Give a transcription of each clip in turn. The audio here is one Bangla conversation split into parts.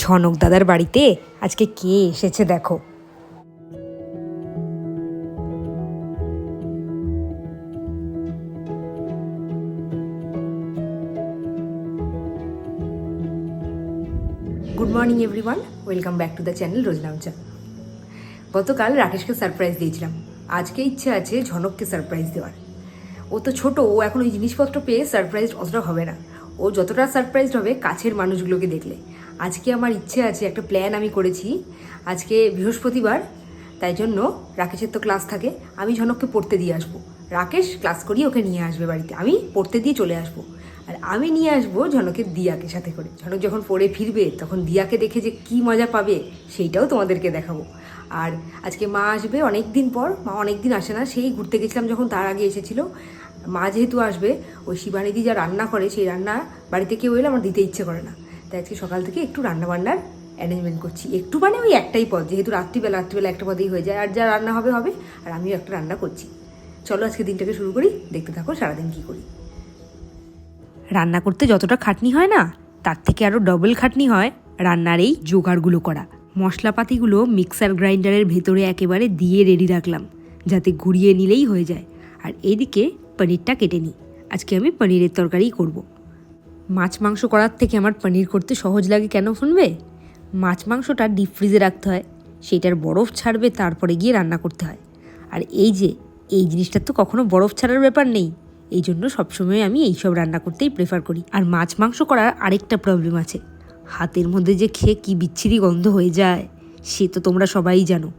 ঝনক দাদার বাড়িতে আজকে কে এসেছে দেখো। Good morning everyone welcome back to the channel Roznamcha গতকাল রাকেশকে সারপ্রাইজ দিয়েছিলাম। আজকে ইচ্ছে আছে ঝনককে সারপ্রাইজ দেওয়ার। ও তো ছোট, ও এখন ওই জিনিসপত্র পেয়ে সারপ্রাইজ অতটা হবে না। ও যতটা সারপ্রাইজড হবে কাছের মানুষগুলোকে দেখলে। আজকে আমার ইচ্ছে আছে, একটা প্ল্যান আমি করেছি। আজকে বৃহস্পতিবার, তাই জন্য রাকেশের তো ক্লাস থাকে। আমি ঝনককে পড়তে দিয়ে আসব। রাকেশ ক্লাস করিয়ে ওকে নিয়ে আসবে বাড়িতে। আমি পড়তে দিয়ে চলে আসব। আর আমি নিয়ে আসব ঝনকের দিয়াকে সাথে করে। ঝনক যখন পড়ে ফিরবে, তখন দিয়াকে দেখে যে কি মজা পাবে, সেইটাও তোমাদেরকে দেখাবো। আর আজকে মা আসবে অনেক দিন পর, মা অনেক দিন আসে না, সেই ঘুরতে গেছিলাম যখন তার আগে এসেছিল। মা যেহেতু আসবে, ওই শিবানিদি যা রান্না করে সেই রান্না বাড়িতে কেউ এলে আমার দিতে ইচ্ছে করে না। তাই আজকে সকাল থেকে একটু রান্না বান্নার অ্যারেঞ্জমেন্ট করছি। একটু মানে ওই একটাই পদ, যেহেতু রাত্রিবেলা রাত্রিবেলা একটা পদেই হয়ে যায়। আর যা রান্না হবে হবে, আর আমিও একটা রান্না করছি। চলো আজকে দিনটাকে শুরু করি, দেখতে থাকো সারাদিন কী করি। রান্না করতে যতটা খাটনি হয় না, তার থেকে আরও ডবল খাটনি হয় রান্নার এই জোগাড়গুলো করা। মশলাপাতিগুলো মিক্সার গ্রাইন্ডারের ভেতরে একেবারে দিয়ে রেডি রাখলাম, যাতে ঘুরিয়ে নিলেই হয়ে যায়। আর এইদিকে পনিরটা কেটে নিই। আজকে আমি পনিরের তরকারি করব। মাছ মাংস করার থেকে আমার পনির করতে সহজ লাগে কেন শুনবে? মাছ মাংসটা ডিপ ফ্রিজে রাখতে হয়, সেটার বরফ ছাড়বে, তারপরে গিয়ে রান্না করতে হয়। আর এই যে, এই জিনিসটার তো কখনো বরফ ছাড়ার ব্যাপার নেই। এই জন্য সবসময় আমি এইসব রান্না করতেই প্রেফার করি। আর মাছ মাংস করার আরেকটা প্রবলেম আছে। হাতের মধ্যে যে খেয়ে কি বিচ্ছিরি গন্ধ হয়ে যায়, সে তো তোমরা সবাই জানো।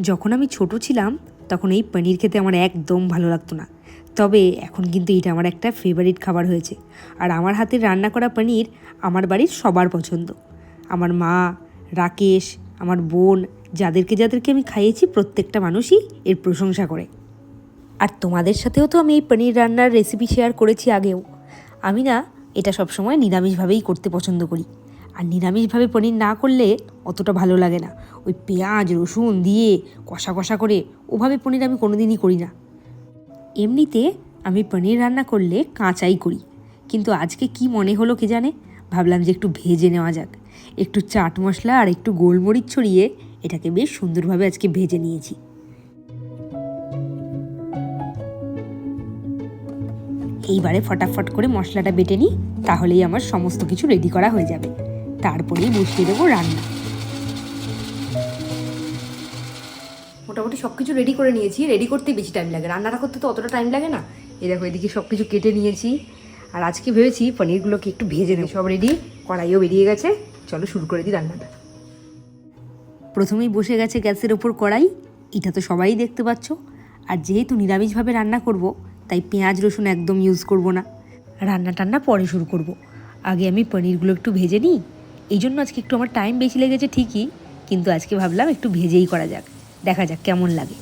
যখন আমি ছোট ছিলাম, তখন এই পনির খেতে আমার একদম ভালো লাগতো না। তবে এখন কিন্তু এটা আমার একটা ফেভারিট খাবার হয়েছে। আর আমার হাতের রান্না করা পনির আমার বাড়ির সবার পছন্দ। আমার মা, রাকেশ, আমার বোন যাদেরকে যাদেরকে আমি খাইয়েছি প্রত্যেকটা মানুষই এর প্রশংসা করে। আর তোমাদের সাথেও তো আমি এই পনির রান্নার রেসিপি শেয়ার করেছি আগেও। আমি না এটা সবসময় নিরামিষভাবেই করতে পছন্দ করি। আর নিরামিষভাবে পনির না করলে অতটা ভালো লাগে না। ওই পেঁয়াজ, রসুন দিয়ে কষা কষা করে ওভাবে পনির আমি কোনোদিনই করি না। এমনিতে আমি পনির রান্না করলে কাঁচাই করি। কিন্তু আজকে কি মনে হলো কে জানে? ভাবলাম যে একটু ভেজে নেওয়া যাক। একটু চাট মশলা আর একটু গোলমরিচ ছড়িয়ে এটাকে বেশ সুন্দরভাবে আজকে ভেজে নিয়েছি। এইবারে ফটাফট করে মশলাটা বেটে নিই, তাহলেই আমার সমস্ত কিছু রেডি করা হয়ে যাবে। তারপরেই বসিয়ে দেবো রান্না। মোটামুটি সব কিছু রেডি করে নিয়েছি রেডি করতে বেশি টাইম লাগে। রান্নাটা করতে তো অতটা টাইম লাগে না। এই দেখো, এদিকে সব কিছু কেটে নিয়েছি। আর আজকে ভেবেছি পনিরগুলোকে একটু ভেজে নেব। সব রেডি কড়াইও বেরিয়ে গেছে। চলো শুরু করে দিই রান্নাটা। প্রথমেই বসে গেছে গ্যাসের ওপর কড়াই। এটা তো সবাই দেখতে পাচ্ছ। আর যেহেতু নিরামিষভাবে রান্না করব, তাই পেঁয়াজ রসুন একদম ইউজ করব না। রান্না টান্না পরে শুরু করব। আগে আমি পনিরগুলো একটু ভেজে নিই। এই জন্য আজকে একটু আমার টাইম বেশি লেগেছে ঠিকই, কিন্তু আজকে ভাবলাম একটু ভেজেই করা যাক। দেখা যাক কেমন লাগে।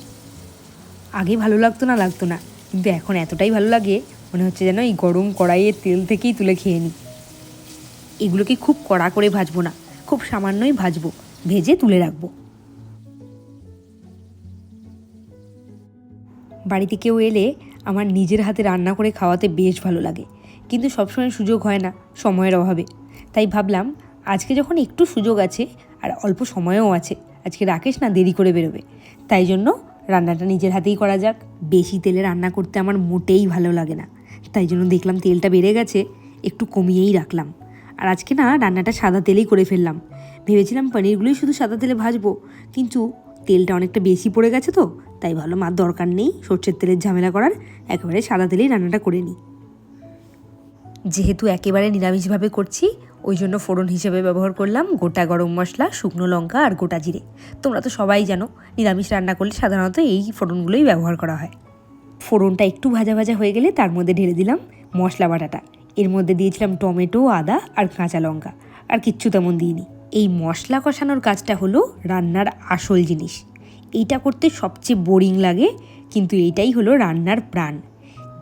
আগে ভালো লাগতো না লাগতো না। কিন্তু এখন এতটাই ভালো লাগে, মনে হচ্ছে যেন এই গরম কড়াইয়ের তেল থেকেই তুলে খেয়ে নিই। এগুলোকে খুব কড়া করে ভাজবো না, খুব সামান্যই ভাজবো, ভেজে তুলে রাখব। বাড়িতে কেউ এলে আমার নিজের হাতে রান্না করে খাওয়াতে বেশ ভালো লাগে, কিন্তু সবসময় সুযোগ হয় না, সময়ের অভাবে। তাই ভাবলাম, আজকে যখন একটু সুযোগ আছে, আর অল্প সময়ও আছে আজকে রাকেশ না দেরি করে বেরোবে। তাই জন্য রান্নাটা নিজের হাতেই করা যাক। বেশি তেলে রান্না করতে আমার মোটেই ভালো লাগে না। তাই জন্য দেখলাম তেলটা বেড়ে গেছে, একটু কমিয়েই রাখলাম। আর আজকে না রান্নাটা সাদা তেলেই করে ফেললাম। ভেবেছিলাম পনিরগুলোই শুধু সাদা তেলে ভাজবো, কিন্তু তেলটা অনেকটা বেশি পড়ে গেছে তো, তাই ভালো মার দরকার নেই, সর্ষের তেলের ঝামেলা করার, একেবারে সাদা তেলেই রান্নাটা করে নিই। যেহেতু একেবারে নিরামিষভাবে করছি ওই জন্য ফোড়ন হিসেবে ব্যবহার করলাম গোটা গরম মশলা, শুকনো লঙ্কা আর গোটা জিরে। তোমরা তো সবাই জানো, নিরামিষ রান্না করলে সাধারণত এই ফোড়নগুলোই ব্যবহার করা হয়। ফোড়নটা একটু ভাজা ভাজা হয়ে গেলে তার মধ্যে ঢেলে দিলাম মশলা বাটাটা। এর মধ্যে দিয়েছিলাম টমেটো, আদা আর কাঁচা লঙ্কা। আর কিচ্ছু তেমন দিইনি। এই মশলা কষানোর কাজটা হলো রান্নার আসল জিনিস। এইটা করতে সবচেয়ে বোরিং লাগে, কিন্তু এইটাই হলো রান্নার প্রাণ।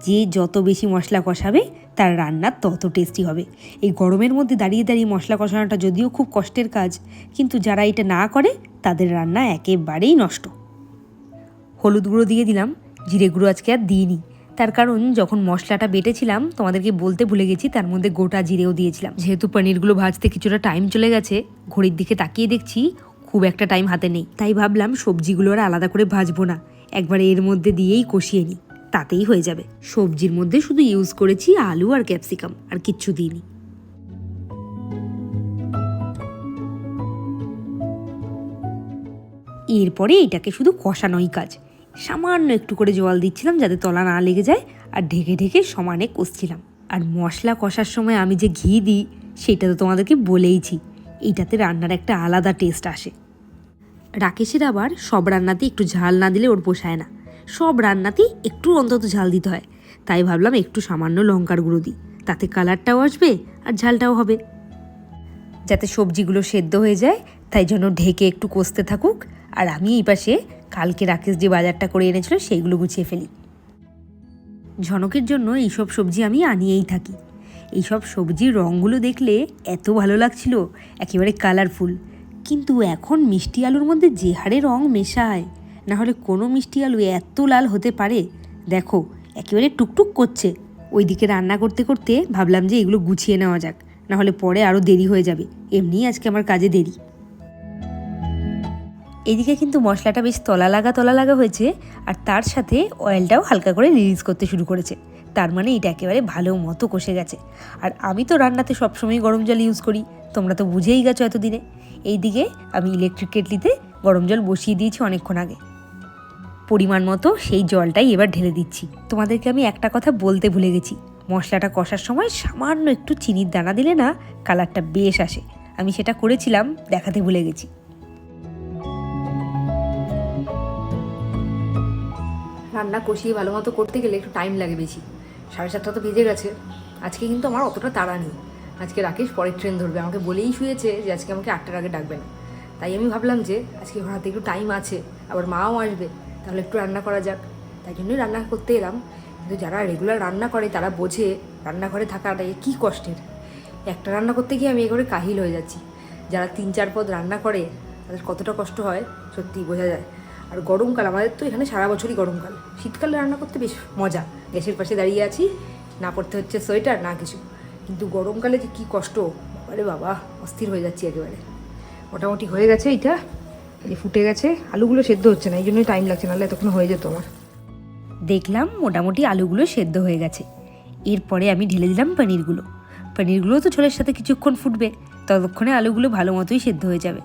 যে যত বেশি মশলা কষাবে, তার রান্না তত টেস্টি হবে। এই গরমের মধ্যে দাঁড়িয়ে দাঁড়িয়ে মশলা কষানোটা যদিও খুব কষ্টের কাজ, কিন্তু যারা এটা না করে, তাদের রান্না একেবারেই নষ্ট। হলুদ গুঁড়ো দিয়ে দিলাম, জিরে গুঁড়ো আজকে আর দিইনি। তার কারণ, যখন মশলাটা বেটেছিলাম, তোমাদেরকে বলতে ভুলে গেছি, তার মধ্যে গোটা জিরেও দিয়েছিলাম। যেহেতু পনিরগুলো ভাজতে কিছুটা টাইম চলে গেছে, ঘড়ির দিকে তাকিয়ে দেখছি খুব একটা টাইম হাতে নেই। তাই ভাবলাম সবজিগুলো আর আলাদা করে ভাজবো না, একবার এর মধ্যে দিয়েই কষিয়ে নিই। তাতেই হয়ে যাবে। সবজির মধ্যে শুধু ইউজ করেছি আলু আর ক্যাপসিকাম আর কিচ্ছু দিইনি। এরপরে এটাকে শুধু কষানোই কাজ। সামান্য একটু করে জল দিচ্ছিলাম যাতে তলা না লেগে যায়, আর ঢেকে ঢেকে সমানে কষছিলাম। আর মশলা কষার সময় আমি যে ঘি দিই, সেটা তো তোমাদেরকে বলেইছি। এইটাতে রান্নার একটা আলাদা টেস্ট আসে। রাকেশের আবার সব রান্নাতে একটু ঝাল না দিলে ওর পোষায় না। সব রান্নাতেই একটু অন্তত ঝাল দিতে হয়। তাই ভাবলাম একটু সামান্য লঙ্কার গুঁড়ো দিই। তাতে কালারটাও আসবে আর ঝালটাও হবে। যাতে সবজিগুলো সেদ্ধ হয়ে যায়, তাই জন্য ঢেকে একটু কষতে থাকুক। আর আমি এই পাশে কালকে রাকেশ যে বাজারটা করে এনেছিল, সেইগুলো গুছিয়ে ফেলি। ঝনকের জন্য এইসব সবজি আমি আনিয়েই থাকি। এইসব সবজির রঙগুলো দেখলে এত ভালো লাগছিল, একেবারে কালারফুল। কিন্তু এখন মিষ্টি আলুর মধ্যে যে হারে রঙ মেশায় না হলে কোনো মিষ্টি আলু এত লাল হতে পারে? দেখো, একেবারে টুকটুক করছে। ওইদিকে রান্না করতে করতে ভাবলাম যে এগুলো গুছিয়ে নেওয়া যাক, না হলে পরে আরও দেরি হয়ে যাবে। এমনিই আজকে আমার কাজে দেরি। এদিকে কিন্তু মশলাটা বেশ তলা লাগা তলা লাগা হয়েছে, আর তার সাথে অয়েলটাও হালকা করে রিলিজ করতে শুরু করেছে। তার মানে এটা একেবারে ভালো মতো কষে গেছে। আর আমি তো রান্নাতে সবসময় গরম জল ইউজ করি, তোমরা তো বুঝেই গেছো এতদিনে। এইদিকে আমি ইলেকট্রিক কেটলিতে গরম জল বসিয়ে দিয়েছি অনেকক্ষণ আগে। পরিমাণ মতো সেই জলটাই এবার ঢেলে দিচ্ছি। তোমাদেরকে আমি একটা কথা বলতে ভুলে গেছি। মশলাটা কষার সময় সামান্য একটু চিনির দানা দিলে না কালারটা বেশ আসে। আমি সেটা করেছিলাম, দেখাতে ভুলে গেছি। রান্না কষিয়ে ভালো মতো করতে গেলে একটু টাইম লাগে বেশি। সাড়ে সাতটা তো বেজে গেছে। আজকে কিন্তু আমার অতটা তাড়া নেই। আজকে রাকেশ পরের ট্রেন ধরবে। আমাকে বলেই শুয়েছে যে আজকে আমাকে আটটার আগে ডাকবে না। তাই আমি ভাবলাম যে আজকে হাতে একটু টাইম আছে, আবার মাও আসবে। তাহলে একটু রান্না করা যাক। তাই জন্যই রান্না করতে এলাম। কিন্তু যারা রেগুলার রান্না করে, তারা বোঝে রান্নাঘরে থাকাটা কী কষ্টের। একটা রান্না করতে গিয়ে আমি এ করে কাহিল হয়ে যাচ্ছি। যারা তিন চার পদ রান্না করে, তাদের কতটা কষ্ট হয়, সত্যিই বোঝা যায়। আর গরমকাল, আমাদের তো এখানে সারা বছরই গরমকাল। শীতকালে রান্না করতে বেশ মজা। গ্যাসের পাশে দাঁড়িয়ে আছি, না পড়তে হচ্ছে সোয়েটার, না কিছু। কিন্তু গরমকালে যে কী কষ্ট আরে বাবা, অস্থির হয়ে যাচ্ছি একেবারে। মোটামুটি হয়ে গেছে এইটা। এই ফুটে গেছে, আলুগুলো সেদ্ধ হচ্ছে না, এই জন্যই টাইম লাগছে, নাহলে এতক্ষণ হয়ে যেত আমার। দেখলাম মোটামুটি আলুগুলো সেদ্ধ হয়ে গেছে। এরপরে আমি ঢেলে দিলাম পনিরগুলো। পনিরগুলো তো ঝোলের সাথে কিছুক্ষণ ফুটবে, ততক্ষণে আলুগুলো ভালো মতোই সেদ্ধ হয়ে যাবে।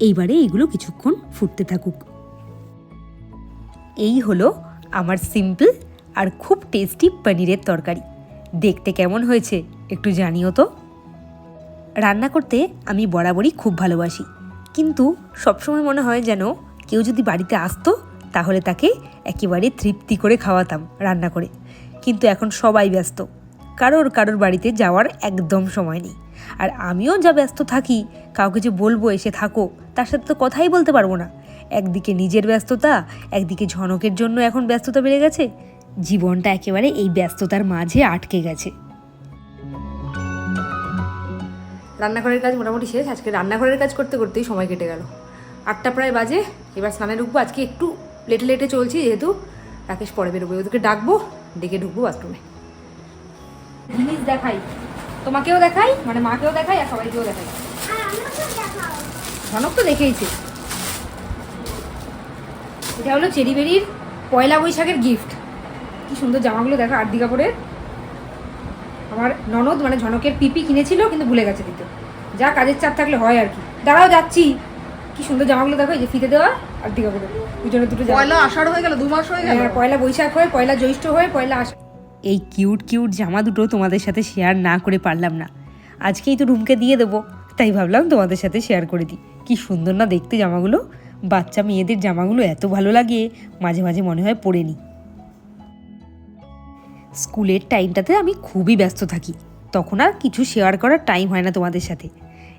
এইবারে এইগুলো কিছুক্ষণ ফুটতে থাকুক। এই হলো আমার সিম্পল আর খুব টেস্টি পনিরের তরকারি। দেখতে কেমন হয়েছে একটু জানিও তো। রান্না করতে আমি বরাবরই খুব ভালোবাসি। কিন্তু সবসময় মনে হয় যেন কেউ যদি বাড়িতে আসতো, তাহলে তাকে একেবারে তৃপ্তি করে খাওয়াতাম রান্না করে। কিন্তু এখন সবাই ব্যস্ত। কারোর কারোর বাড়িতে যাওয়ার একদম সময় নেই। আর আমিও যা ব্যস্ত থাকি, কাউকে যে বলব এসে থাকো, তার সাথে তো কথাই বলতে পারব না। একদিকে নিজের ব্যস্ততা, একদিকে ঝনকের জন্য এখন ব্যস্ততা বেড়ে গেছে। জীবনটা একেবারে এই ব্যস্ততার মাঝে আটকে গেছে। রান্নাঘরের কাজ মোটামুটি শেষ। আজকে রান্নাঘরের কাজ করতে করতেই সময় কেটে গেল। আটটা প্রায় বাজে, এবার স্নানে ঢুকবো। আজকে একটু লেটে লেটে চলছি যেহেতু। রাকেশ পরে বেরোবো, ওদেরকে ডাকবো, ডেকে ঢুকবো বাথরুমে জিনিস দেখাই। তোমাকেও দেখাই মানে মাকেও দেখাই, আর সবাইকেও দেখাই। ঝনক তো দেখেইছে। এটা হলো চেরি বেরির পয়লা বৈশাখের গিফট কি সুন্দর জামাগুলো দেখো আর্দি কাপড়ের। আমার ননদ মানে ঝনকের পিপি কিনেছিল কিন্তু ভুলে গেছে দিতে। যা কাজের চাপ থাকলে হয় আর কি। দাঁড়াও যাচ্ছি। কি সুন্দর জামাগুলো দেখো এই যে ফিতে দেওয়া আর আর্দি কাপড়ের দুজনে দুটো পয়লা আষাঢ় হয়ে গেল দু মাস হয়ে গেল। হ্যাঁ, পয়লা বৈশাখ হয়ে পয়লা জ্যৈষ্ঠ হয়ে পয়লা আষ এই কিউট কিউট জামা দুটো তোমাদের সাথে শেয়ার না করে পারলাম না। আজকেই তো রুমকে দিয়ে দেবো তাই ভাবলাম তোমাদের সাথে শেয়ার করে দিই। কি সুন্দর না দেখতে জামাগুলো। বাচ্চা মেয়েদের জামাগুলো এত ভালো লাগে মাঝে মাঝে মনে হয় পরে নিই স্কুলের টাইমটাতে আমি খুবই ব্যস্ত থাকি। তখন আর কিছু শেয়ার করার টাইম হয় না তোমাদের সাথে।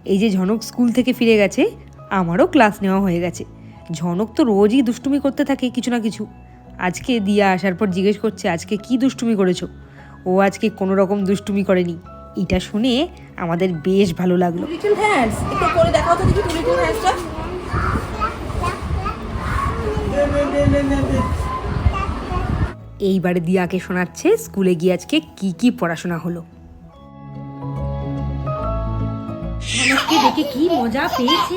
এই যে ঝনক স্কুল থেকে ফিরে গেছে আমারও ক্লাস নেওয়া হয়ে গেছে। ঝনক তো রোজই দুষ্টুমি করতে থাকে কিছু না কিছু। আজকে দিয়া আসার পর জিজ্ঞেস করছে আজকে কি দুষ্টুমি করেছ? ও আজকে কোনো রকম দুষ্টুমি করেনি। এটা শুনে আমাদের বেশ ভালো লাগল। লিটল হ্যান্ডস একটু করে দেখাও তো দেখি এইবারে দিয়াকে শোনাচ্ছে স্কুলে গিয়ে আজকে কি কি পড়াশোনা হলো। ঝনককে দেখে কি মজা পেয়েছে।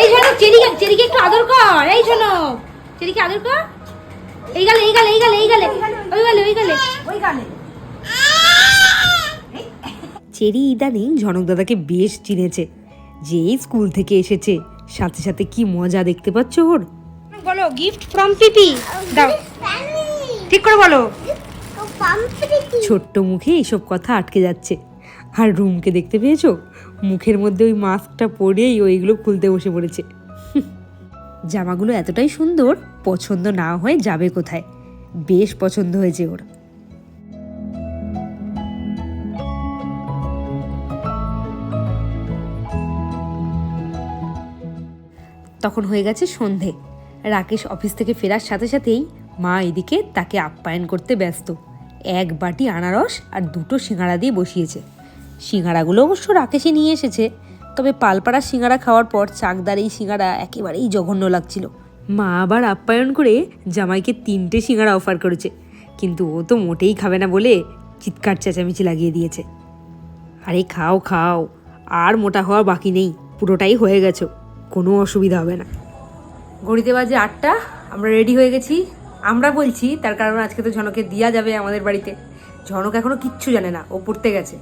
এই চেরিকে চেরিকে একটু আদর কর। এই ঝনক চেরিকে আদর কর। এই গালে এই গালে এই গালে এই গালে ওই গালে ওই গালে। ওই গালে। চেরি ইদানিং ঝনক দাদাকে বেশ চিনেছে যেই স্কুল থেকে এসেছে। সাথে সাথে কি মজা দেখতে পাচ্ছ ওর? বলো গিফট ফ্রম পিপি দাও। ঠিক করে বলো। ছোট্ট মুখে এইসব কথা আটকে যাচ্ছে। আর রুমকে দেখতে পেয়েছ? মুখের মধ্যে ওই মাস্কটা পরেই ওইগুলো খুলতে বসে পড়েছে। জামাগুলো এতটাই সুন্দর, পছন্দ না হয়ে যাবে কোথায়? বেশ পছন্দ হয়েছে ওর। তখন হয়ে গেছে সন্ধে। রাকেশ অফিস থেকে ফেরার সাথে সাথেই মা এদিকে তাকে আপ্যায়ন করতে ব্যস্ত। এক বাটি আনারস আর দুটো সিঙ্গাড়া দিয়ে বসিয়েছে। সিঙ্গাড়াগুলো অবশ্য রাকেশে নিয়ে এসেছে, তবে পালপাড়া সিঙ্গাড়া খাওয়ার পর চাকদার এই সিঙ্গাড়া একেবারেই জঘন্য লাগছিল। মা আবার আপ্যায়ন করে জামাইকে তিনটে সিঙ্গাড়া অফার করেছে, কিন্তু ও তো মোটেই খাবে না বলে চিৎকার চেঁচামেচি লাগিয়ে দিয়েছে। আরে খাও খাও, আর মোটা হওয়া বাকি নেই, পুরোটাই হয়ে গেছো, কোনো অসুবিধা হবে না। ঘড়িতে বাজে আটটা, আমরা রেডি হয়ে গেছি। আমরা বলছি, তার কারণ আজকে তো ঝনকে দিয়া যাবে আমাদের বাড়িতে। ঝনক এখনও কিচ্ছু জানে না, ও পড়তে গেছে।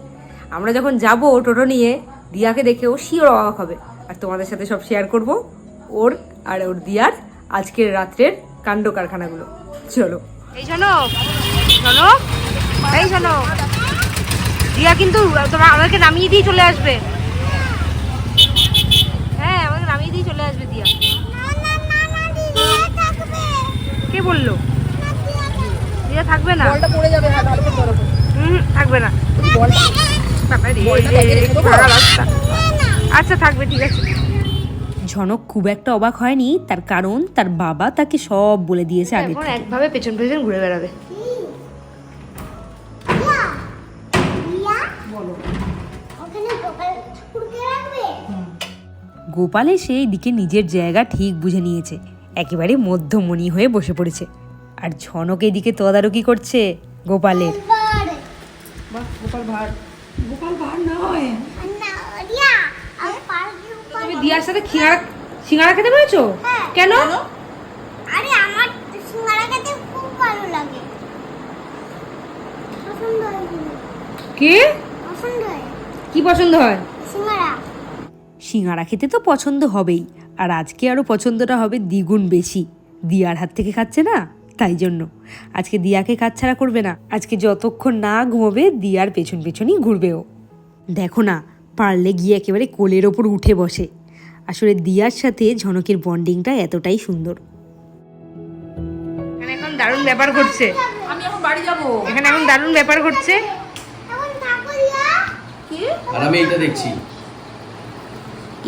আমরা যখন যাব টোটো নিয়ে, দিয়াকে দেখে ও শিওর অবাক হবে। আর তোমাদের সাথে সব শেয়ার করব, ওর আর ওর দিয়ার আজকের রাত্রের কাণ্ড কারখানাগুলো। চলো। এই ঝনক এই ঝনক। দিয়া কিন্তু তোমার আমাকে নামিয়ে দিয়ে চলে আসবে। হ্যাঁ আমাকে নামিয়ে দিয়ে চলে আসবে দিয়া। কে বলল? দিয়া থাকবে না। বলটা পড়ে যাবে হ্যাঁ ভালো করে ধরো হুম থাকবে না। বলটা বাবা রে, রাস্তা। আচ্ছা থাকবে ঠিক আছে। ঝনক খুব একটা অবাক হয়নি তার কারণ তার বাবা তাকে সব বলে দিয়েছে আগে এখন একভাবে পেছন পেছন ঘুরে বেড়াবে। বলো। ওখানে গোপাল এসে এইদিকে নিজের জায়গা ঠিক বুঝে নিয়েছে। একেবারে মধ্যমণি হয়ে বসে পড়েছে। আর ঝনক এদিকে তদারকি করছে গোপালের। গোপাল গোপাল নয়। তুমি দিয়ার সাথে সিঙ্গারা সিঙ্গারা খেতে পেরেছ? হ্যাঁ। কেন? আরে আমার সিঙ্গারা খেতে খুব ভালো লাগে। পছন্দ হয়। কে? পছন্দ হয়। কি পছন্দ হয়? সিঙ্গারা। সিঙ্গারা খেতে তো পছন্দ হবেই। আর আজকে আরও পছন্দটা হবে দ্বিগুণ বেশি। দিয়ার হাত থেকে খাচ্ছে না তাই জন্য। আজকে দিয়াকে কাজ ছাড়া করবে না। আজকে যতক্ষণ না ঘুমোবে দিয়ার পেছন পেছনই ঘুরবে ও। দেখো না পারলে গিয়ে একেবারে কোলের ওপর উঠে বসে। আসলে দিয়ার সাথে ঝনকের বন্ডিংটা এতটাই সুন্দর। এখানে এখন দারুণ ব্যাপার ঘটছে। আমি এখন বাড়ি যাব। এখানে এখন দারুণ ব্যাপার ঘটছে। এখন থাকো রিয়া কি? আর আমি এইটা দেখছি।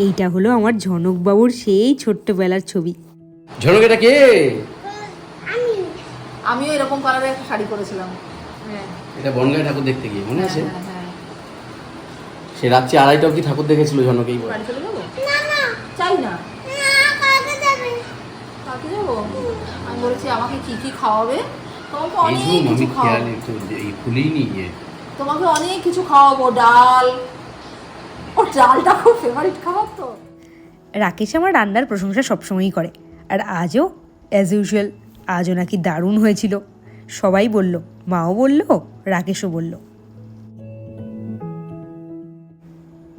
এইটা হলো আমার ঝনকবাবুর সেই ছোট্টবেলার ছবি। ঝনক এটা কে? আমি। আমিও এরকম কালারের একটা শাড়ি করেছিলাম হ্যাঁ। এটা বনগাই ঠাকুর দেখতে গিয়ে মনে আছে? হ্যাঁ হ্যাঁ সে রাত্রি আড়াইটা অব্দি ঠাকুর দেখেছিল ঝনক এই বাড়ি চলে যাব? না না। চাই না। না কাকে যাব। আমি বলেছি আমাকে কি কি খাওয়াবে? তোমাকে অনেক কিছু খাওয়াবো। তোমাকে অনেক কিছু খাওয়াবো ডাল ও ডালটা খুব ফেভারিট খাবার তো। রাকেশ আমার রান্নার প্রশংসা সবসময়ই করে, আর আজও অ্যাজ ইউজুয়াল আজও নাকি দারুণ হয়েছিল। সবাই বলল, মাও বলল, রাকেশও বলল।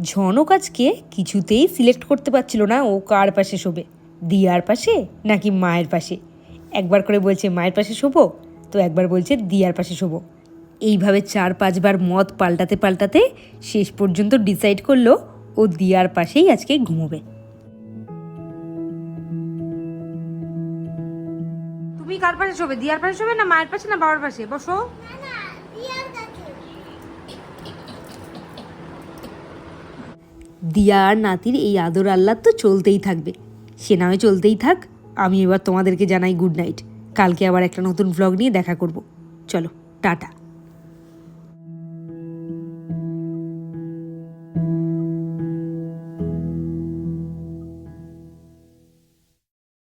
ঝনক আজকে কিছুতেই সিলেক্ট করতে পারছিল না ও কার পাশে শোবে, দিয়ার পাশে নাকি মায়ের পাশে? একবার করে বলছে, মায়ের পাশে শোবো? তো একবার বলছে, দিয়ার পাশে শোবো। এইভাবে চার পাঁচবার মত পাল্টাতে পাল্টাতে শেষ পর্যন্ত ডিসাইড করল ও দিয়ার পাশেই আজকে ঘুমোবে। তুমি কার পাশে শোবে? দিয়ার পাশে শোবে না মায়ের পাশে না বাবার পাশে? বসো। দিয়া আর নাতির এই আদর আল্লাহ তো চলতেই থাকবে। সে নামে চলতেই থাক আমি এবার তোমাদেরকে জানাই গুড নাইট কালকে আবার একটা নতুন ভ্লগ নিয়ে দেখা করব। চলো টাটা।